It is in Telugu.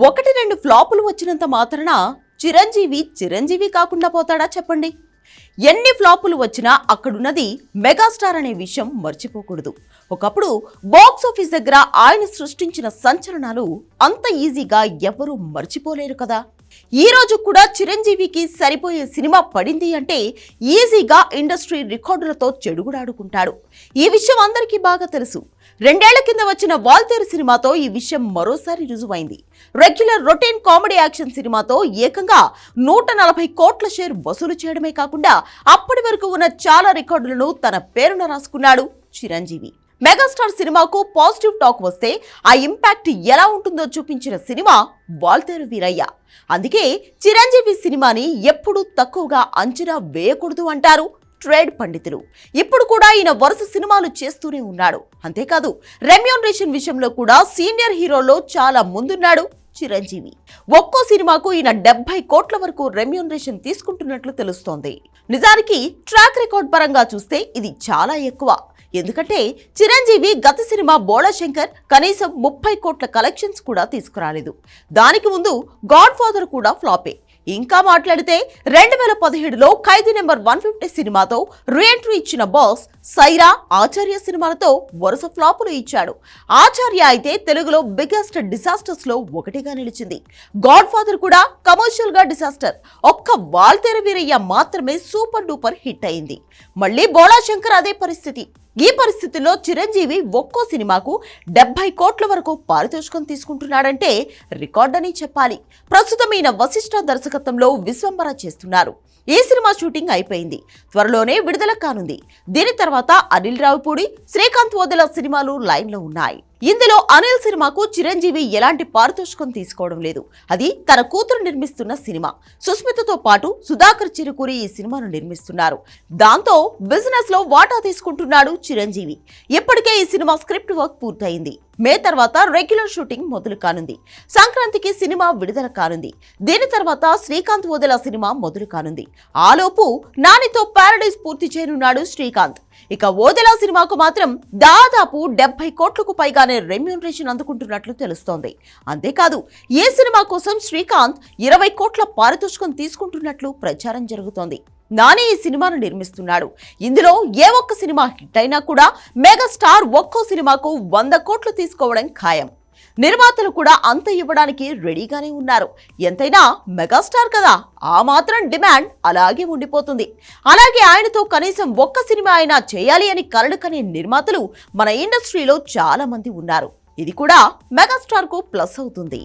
ఒకటి రెండు ఫ్లాపులు వచ్చినంత మాత్రాన చిరంజీవి చిరంజీవి కాకుండా పోతాడా చెప్పండి? ఎన్ని ఫ్లాపులు వచ్చినా అక్కడున్నది మెగాస్టార్ అనే విషయం మర్చిపోకూడదు. ఒకప్పుడు బాక్స్ ఆఫీస్ దగ్గర ఆయన సృష్టించిన సంచలనాలు అంత ఈజీగా ఎవరూ మర్చిపోలేరు కదా. ఈ రోజు కూడా చిరంజీవికి సరిపోయే సినిమా పడింది అంటే ఈజీగా ఇండస్ట్రీ రికార్డులతో చెడుగుడాడుకుంటాడు ఈ విషయం అందరికీ బాగా తెలుసు. రెండేళ్ళ కింద వచ్చిన వాల్తేరు సినిమాతో ఈ విషయం మరోసారి రుజువైంది. రెగ్యులర్ రొటీన్ కామెడీ యాక్షన్ సినిమాతో ఏకంగా నూట నలభై కోట్ల షేర్ వసూలు చేయడమే కాకుండా అప్పటి వరకు ఉన్న చాలా రికార్డులను తన పేరున రాసుకున్నాడు చిరంజీవి. మెగాస్టార్ సినిమాకు పాజిటివ్ టాక్ వస్తే ఆ ఇంపాక్ట్ ఎలా ఉంటుందో చూపించిన సినిమా వాల్తేరు వీరయ్య. అందుకే చిరంజీవి సినిమాని ఎప్పుడూ తక్కువగా అంచనా వేయకూడదు అంటారు ట్రేడ్ పండితులు. ఇప్పుడు కూడా ఈయన వరుస సినిమాలు చేస్తూనే ఉన్నాడు. అంతేకాదు రెమ్యూనరేషన్ విషయంలో కూడా సీనియర్ హీరోలో చాలా ముందున్నాడు చిరంజీవి. ఒక్కో సినిమాకు ఈయన డెబ్బై కోట్ల వరకు రెమ్యూనరేషన్ తీసుకుంటున్నట్లు తెలుస్తోంది. నిజానికి ట్రాక్ రికార్డ్ పరంగా చూస్తే ఇది చాలా ఎక్కువ. ఎందుకంటే చిరంజీవి గత సినిమా బోళాశంకర్ కనీసం ముప్పై కోట్ల కలెక్షన్స్ కూడా తీసుకురాలేదు. దానికి ముందు గాడ్ ఫాదర్ కూడా ఫ్లాపే. ఇంకా మాట్లాడితే రెండు వేల పదిహేడులో ఖైదీ నెంబర్ వన్ ఫిఫ్టీ సినిమాతో రీఎంట్రీ ఇచ్చిన బాస్ సైరా ఆచార్య సినిమాలతో వరుస ఫ్లాపులు ఇచ్చాడు. ఆచార్య అయితే తెలుగులో బిగ్గెస్ట్ డిసాస్టర్స్లో ఒకటిగా నిలిచింది. గాడ్ ఫాదర్ కూడా కమర్షియల్గా డిసాస్టర్. ఒక్క వాల్తెర వీరయ్య మాత్రమే సూపర్ డూపర్ హిట్ అయింది. మళ్ళీ బోళా శంకర్ అదే పరిస్థితి. ఈ పరిస్థితుల్లో చిరంజీవి ఒక్కో సినిమాకు డెబ్బై కోట్ల వరకు పారితోషికం తీసుకుంటున్నాడంటే రికార్డ్ అని చెప్పాలి. ప్రస్తుతం ఈయన వశిష్ఠ దర్శకత్వంలో విశ్వంబర చేస్తున్నారు. ఈ సినిమా షూటింగ్ అయిపోయింది. త్వరలోనే విడుదల కానుంది. దీని తర్వాత అనిల్ రావుపూడి శ్రీకాంత్ వదిల సినిమాలు లైన్లో ఉన్నాయి. ఇందులో అనిల్ సినిమాకు చిరంజీవి ఎలాంటి పారితోషికం తీసుకోవడం లేదు. అది తన కూతురు నిర్మిస్తున్న సినిమా. సుస్మితతో పాటు సుధాకర్ చిరుకూరి ఈ సినిమాను నిర్మిస్తున్నారు. దాంతో బిజినెస్లో వాటా తీసుకుంటున్నాడు చిరంజీవి. ఇప్పటికే ఈ సినిమా స్క్రిప్ట్ వర్క్ పూర్తయింది. మే తర్వాత రెగ్యులర్ షూటింగ్ మొదలు కానుంది. సంక్రాంతికి సినిమా విడుదల కానుంది. దీని తర్వాత శ్రీకాంత్ వదిల సినిమా మొదలు కానుంది. ఆలోపు నానితో పారడైజ్ పూర్తి చేయనున్నాడు శ్రీకాంత్. ఇక ఓదెల సినిమాకు మాత్రం దాదాపు డెబ్బై కోట్లకు పైగానే రెమ్యూనరేషన్ అందుకుంటున్నట్లు తెలుస్తోంది. అంతేకాదు ఏ సినిమా కోసం శ్రీకాంత్ ఇరవై కోట్ల పారితోషికం తీసుకుంటున్నట్లు ప్రచారం జరుగుతోంది. నాని ఈ సినిమాను నిర్మిస్తున్నాడు. ఇందులో ఏ ఒక్క సినిమా హిట్ అయినా కూడా మెగాస్టార్ ఒక్కో సినిమాకు వంద కోట్లు తీసుకోవడం ఖాయం. నిర్మాతలు కూడా అంత ఇవ్వడానికి రెడీగానే ఉన్నారు. ఎంతైనా మెగాస్టార్ కదా ఆ మాత్రం డిమాండ్ అలాగే ఉండిపోతుంది. అలాగే ఆయనతో కనీసం ఒక్క సినిమా అయినా చేయాలి అని కలడు కనే నిర్మాతలు మన ఇండస్ట్రీలో చాలా మంది ఉన్నారు. ఇది కూడా మెగాస్టార్కు ప్లస్ అవుతుంది.